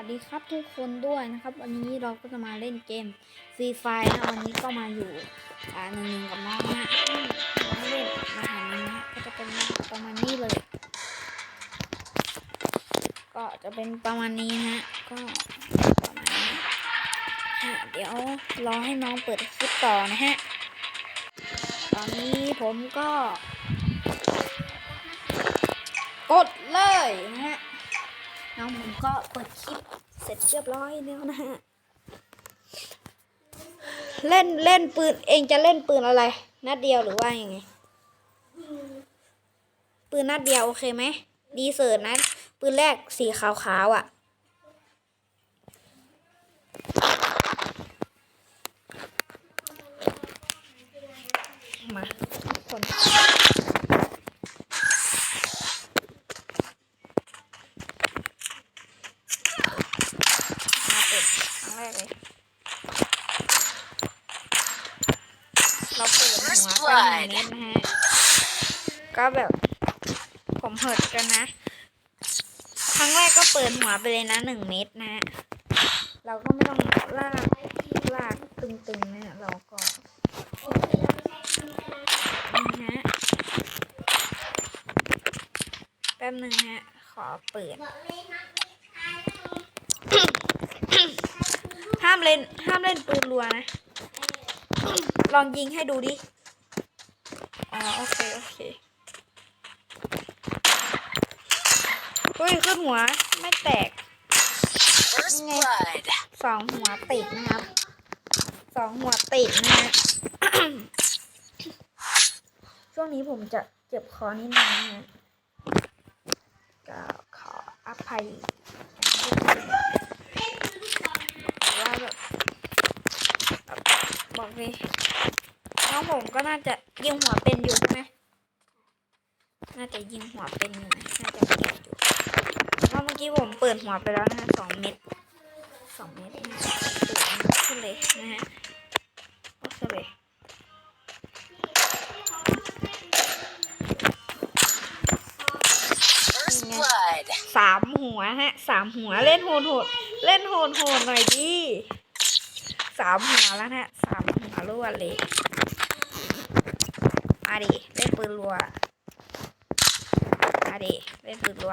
วัสดีครับทุกคนด้วยนะครับ วันนี้เราก็จะมาเล่นเกมฟรีไฟนะวันนี้ก็มาอยู่อ่าหนึ่งหนึ่งกับน้องนะเราไม่เล่นมาหานี้นะก็จะเป็นประมาณนี้เลย ก็จะเป็นประมาณนี้นะฮะก็ประมาณนี้ฮะเดี๋ยวรอให้น้องเปิดคลิปต่อนะฮะตอนนี้ผมก็ กดเลยนะฮะ น้องผมก็เปิดคลิปเสร็จเรียบร้อยแล้วนะฮะเล่นเล่นปืนเองจะเล่นปืนอะไร นัดเดียวหรือว่ายังไง ปืนนัดเดียวโอเคไหมดีเซิร์ตนะปืนแรกสีขาวๆอะ มาทุกคน มาเปิดครั้งแรกเลย เราเปิดหัวไปหนึ่งเมตรนะฮะ ก็แบบ ผมเหิดกันนะ ครั้งแรกก็เปิดหัวไปเลยนะหนึ่งเมตรนะฮะเราก็ไม่ต้องลากลากตึงๆนะฮะเราก็นี่ฮะแป๊บหนึ่งฮะ ขอเปิด ห้ามเล่นห้ามเล่นปืนรัวนะ ลองยิงให้ดูดิ อ๋อโอเค โอเค เฮ้ย ขึ้นหัว ไม่แตก First Nghe. blood. สองหัวติดนะครับ สองหัวติดนะฮะช่วงนี้ผมจะเจ็บคอนิดนึงนะฮะก็ขออภัยแต่ว่าแบบแบบบอกเลยน้ องผมก็น่าจะยิงหัวเป็นอยู่ใช่ไหมน่าจะยิงหัวเป็นอยู่นะน่าจะเป็นอยู่เพราะเมื่อกี้ผมเปิดหัวไปแล้วนะฮะสองเม็ดสองเมตรนะตื่นขึ้นเลยนะฮะโอเคเลย First blood. สามหัวฮะสามหัวเล่นโหดโหดเล่นโหดโหดหน่อยดิสามหัวแล้วนะฮะสามหัวรวดเลย มาดิเล่นปืนรัวมาดิเล่นปืนรัว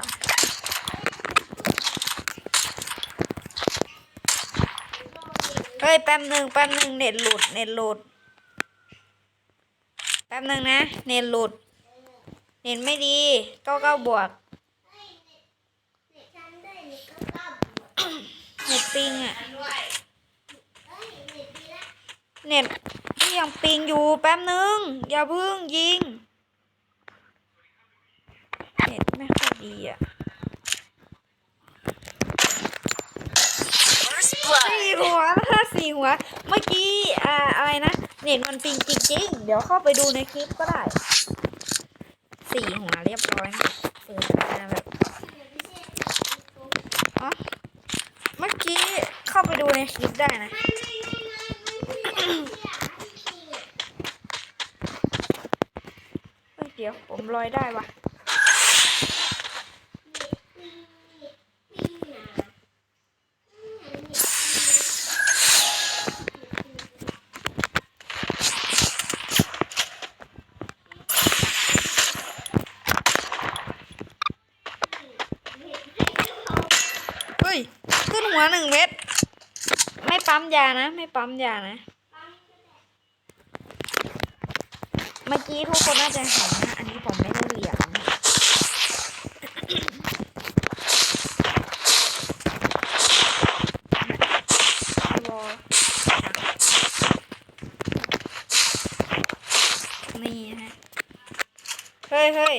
เฮ้ยแป๊บหนึ่งแป๊บหนึ่งเน็ตหลุดเน็ตหลุดแป๊บหนึ่งนะเน็ตหลุด เน็ตไม่ดีเก้าเก้าบวกเน็ตปิงอะเน็ตี่ยังปิงอยู่แป๊บนึง อย่าเพึ่งยิงเน็ตไม่ค่อยดีอะสี่หัวนะคะสี่หัว เมื่อกี้อ่าอะไรนะ เน็ตมันปิงจริงๆ เดี๋ยวเข้าไปดูในคลิปก็ได้ สี่หัวเรียบร้อยเปิดมาแบบอ๋อเมื่อกี้เข้าไปดูในคลิปได้นะ เฮ้ยเดี๋ยวผมลอยได้วะเฮ้ยขึ้นหัวหนึ่งเม็ด ไม่ปั๊มยานะ ไม่ปั๊มยานะ เมื่อกี้ทุกคนน่าจะเห็นนะ อันนี้ผมไม่ได้เหลี่ยมนะรอนี่ฮะ เฮ้ยเฮ้ย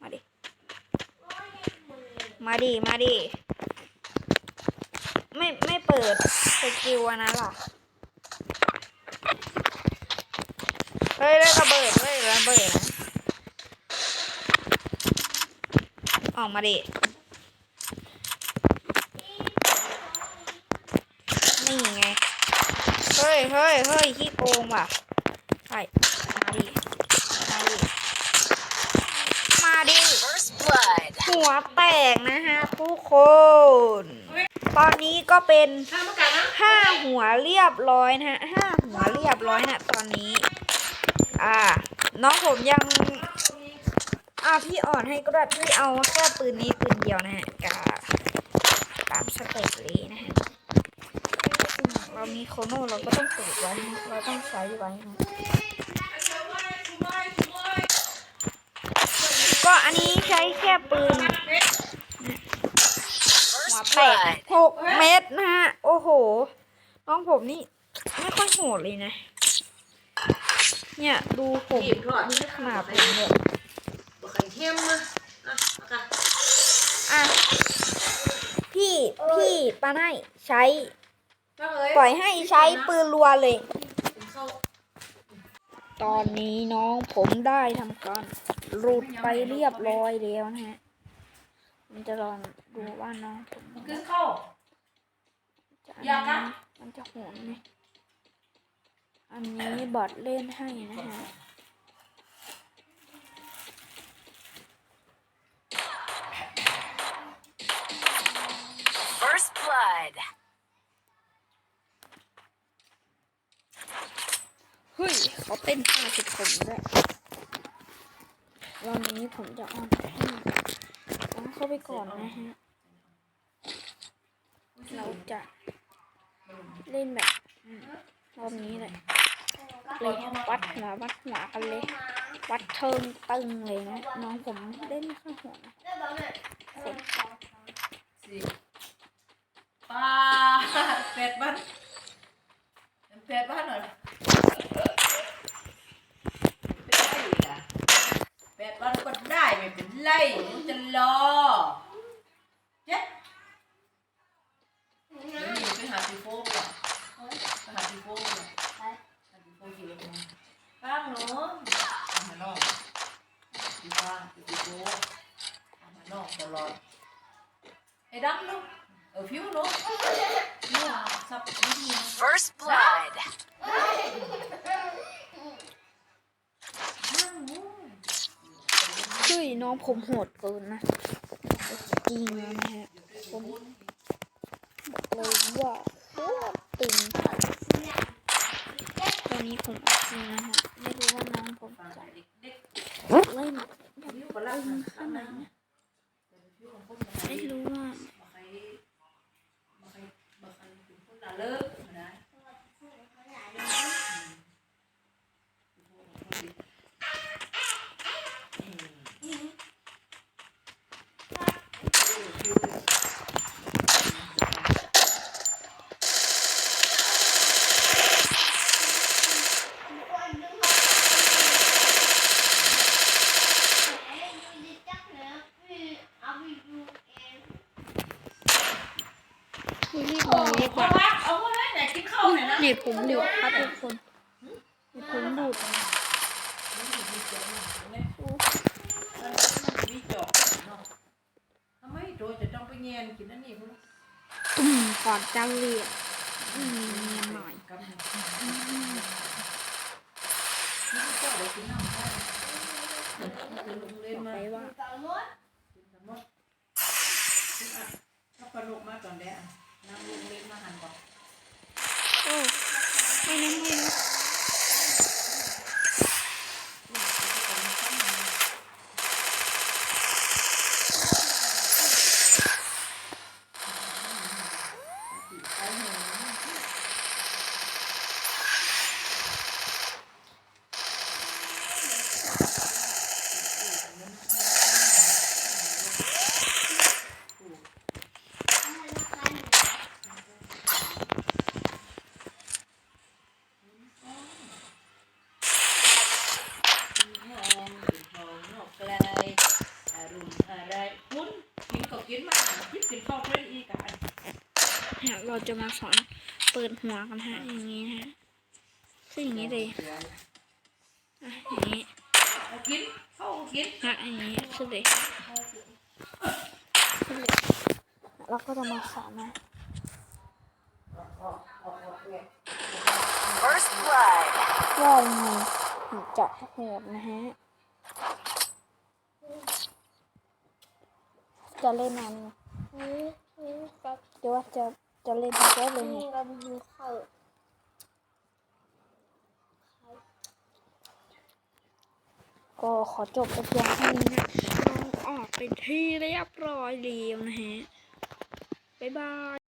มาดิ มาดิ มาดิ ไม่ ไม่เปิดสกิลอันนั้นหรอ ฮ้ยได้ระเบิดเฮ้ยระเบิดนะ ออกมาดิ นี่ไง เฮ้ยเฮ้ยเฮ้ยขี้โกงว่ะใช่มาดิ มาดิ มาดิ หัวแตกนะฮะทุกคน ตอนนี้ก็เป็นห้าหัวเรียบร้อยนะฮะห้าหัวเรียบร้อยนะตอนนี้ น้องผมยังอ่าพี่อ่อนให้ก็ได้พี่เอาแค่ปืนนี้ปืนเดียวนะฮะกาตามสเต็ปเลยนะฮะเรามีโคโน่เราก็ต้องเปิดไว้เราต้องใช้ไว้นะก็อันนี้ใช้แค่ปืนหัวแตกหกเม็ดนะฮะ โอ้โห น้องผมนี่ ไม่ค่อยโหดเลยนะ เนี่ยดูผมหยิบก่อนนี่ขนาดผมเนี่ยบอกไข่เค็มนะนะนะคะอะพี่พี่ปาไนใช้ก็เลยปล่อยให้ใช้ปืนรัวเลยเข้าตอนนี้น้องผมได้ทำการหลุดไปเรียบร้อยแล้วนะฮะมันจะลองดูว่าน้องผมขึ้นเข้าจะอยากนะมันจะโหนไหม อันนี้บอทเล่นให้นะฮะ First blood. เฮ้ยเขาเต้นท่าสุดผมด้วยรอบนี้ผมจะออนให้น้องเข้าไปก่อนนะฮะ เราจะเล่นแบบอืมรอบนี้เลย เลยวัดหัววัดหัวกันเลย วัดเชิงตึงเลยนะน้องผมเล่นไม่ค่อยหัวนะเสร็จ สิปลาเป็ดบ้านเป็ดบ้านหน่อยเป็ดได้อีกอะเป็ดบ้านก็ได้ไม่เป็นไรมันจะรอเจ๊เดี๋ยวนี้ไปหาซีโฟมก่อนไปหาซีโฟมก่อนหาซีโฟมกี่เล็กน้อยป้าหนูทำมานอกดีป้าดีโฟมทำมานอกตลอด ไอ้ดำลูก เออผิวลูกเนี่ยสับวิธี First blood. เฮ้ยน้องผมโหดเกินนะ จริงนะฮะผมบอกเลยว่าโคตรตึงตอนนี้ผมจริงนะฮะไม่รู้ว่าน้องผมจะเด็กเด็กเล่นผิวคนละตึงขนาดไหนนะไม่รู้ว่ามาใครมาใครมาใครถึงคนละเลิกนะพี่รีบดูดีกว่า เอาคนละไหนกินข้าวหน่อยนะ เน็ตผมหลุดครับทุกคนเน็ต ผมหลุดมีจอกทำไมโดยจะต้องไปแงนกินนั่นนี่พุ่งตุ่มก่อนจะเรียอืมเนียนหน่อยบนี่เจ้ากได้คือกไปว่าปลาลูกมาก่อนได้นั่งลงเล่นมาหันก่อนโอ้ไม่นะไม่นะเนี่ เราจะมาสอนเปิดหัวกันฮะอย่างนี้ฮะคืออย่างนี้เลยอะอย่างนี้กินเข้ากินฮะอย่างนี้คือเลยคือเลยเราก็จะมาสอนนะ First blood. ว่ายังไงถึงจะโหดนะฮะจะเล่นอันนี้นี่นี่กับหรือว่าจะ จะเล่นทั้งโต๊ะเลยนี่เนี่ยกับหิวข้าวก็ขอจบไปเพียงเท่านี้นะน้องออกเป็นที่เรียบร้อยแล้วนะฮะ บ๊ายบาย